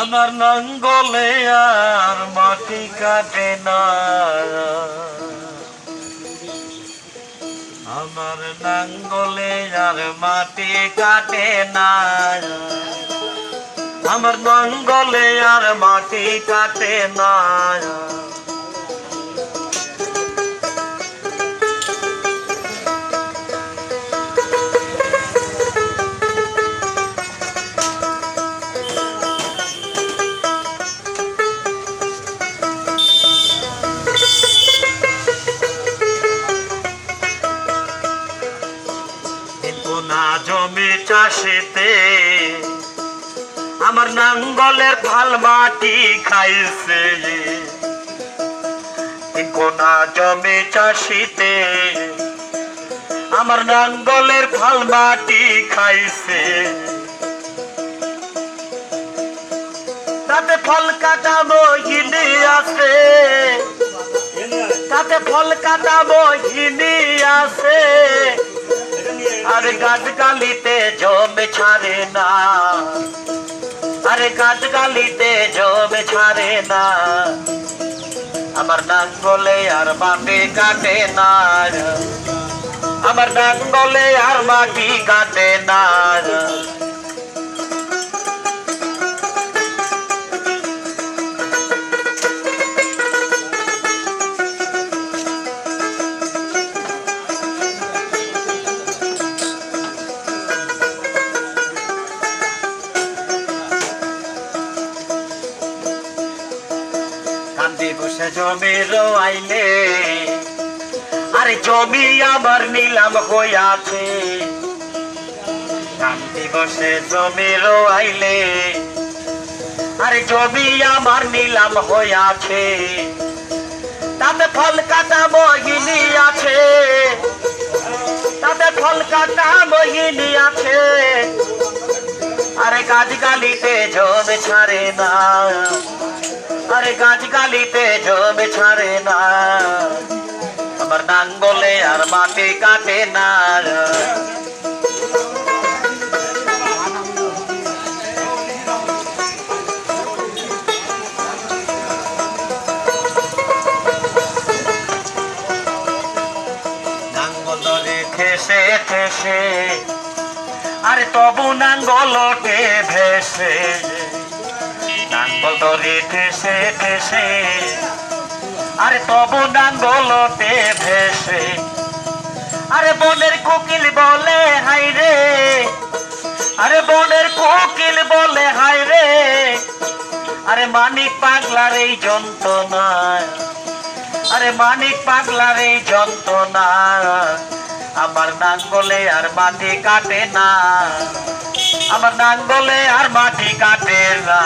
আমার নাঙ্গলে আর মাটি কাটে না। আমার নাঙ্গলে আর মাটি কাটে না। আমার নাঙ্গলে আর মাটি কাটে না। জমি চাষেতে আমার নাঙ্গলের ফাল মাটি খাইছে। কিন্তু না জমি চাষিতে আমার নাঙ্গলের ফাল মাটি খাইছে। তাতে ফল কাটাবো হিনি আছে। তাতে ফল কাটাবো হিনি আছে। আরে গাছগালিতে জমে ছাড়ে না। আরে গাছগালিতে জমে ছাড়ে না। আমার নাঙ্গলে আর মাটি কাটে না। আমার নাঙ্গলে আর বাকি কাটে না। জমির আইলে আরে জমি আমার নিলাম হইয়াছে। কান্দি বসে জমির আইলে আরে জমি আমার নিলাম হইয়াছে। তাতে ফল কাটা বহিনী আছে। তাতে ফল কাটা বহিনী আছে। আরে গাছ গালিতে জমে ছাড়ে না। আরে গাছ গালিতে জমে ছাড়ে না। আমার নাঙ্গলে আর মাটি কাটে না। আরে তবু নাঙ্গলটে ভেসে। নাঙ্গল ধরে ঠেসে ঠেসে। আরে তবু নাঙ্গলতে ভেসে। আরে বনের কোকিল বলে, হাই রে। আরে বনের কোকিল বলে, হাই রে। আরে মানিক পাগলার এই যন্ত্রণা আরে মানিক পাগলার এই যন্ত্রণা আমার নাঙ্গলে আর মাটি কাটে না। আমার নাঙ্গলে আর মাটি কাটে না।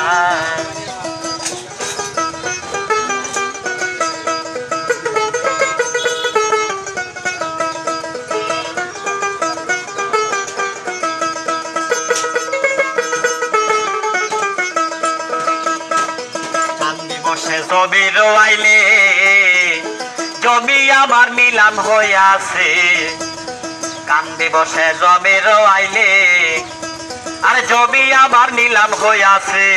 জমির আইলে জমি আমার নিলাম হইয়াছে কান্দি বসে জমির আইলে আরে জমি আমার নিলাম হইয়াছে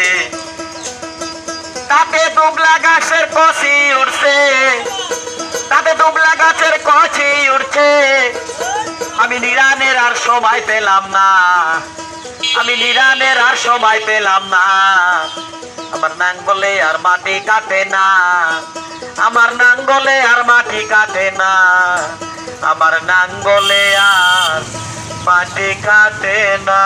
তাতে দুবলা গাছের কষি উঠছে। তাতে দুবলা গাছের কচি উঠছে। আমি নিরানের আর সময় পেলাম না। আমি নিরানের আর সময় পেলাম না। আমার নাঙ্গলে আর মাটি কাটে না। আমার নাঙ্গলে আর মাটি কাটে না। আমার নাঙ্গলে আর মাটি কাটে না।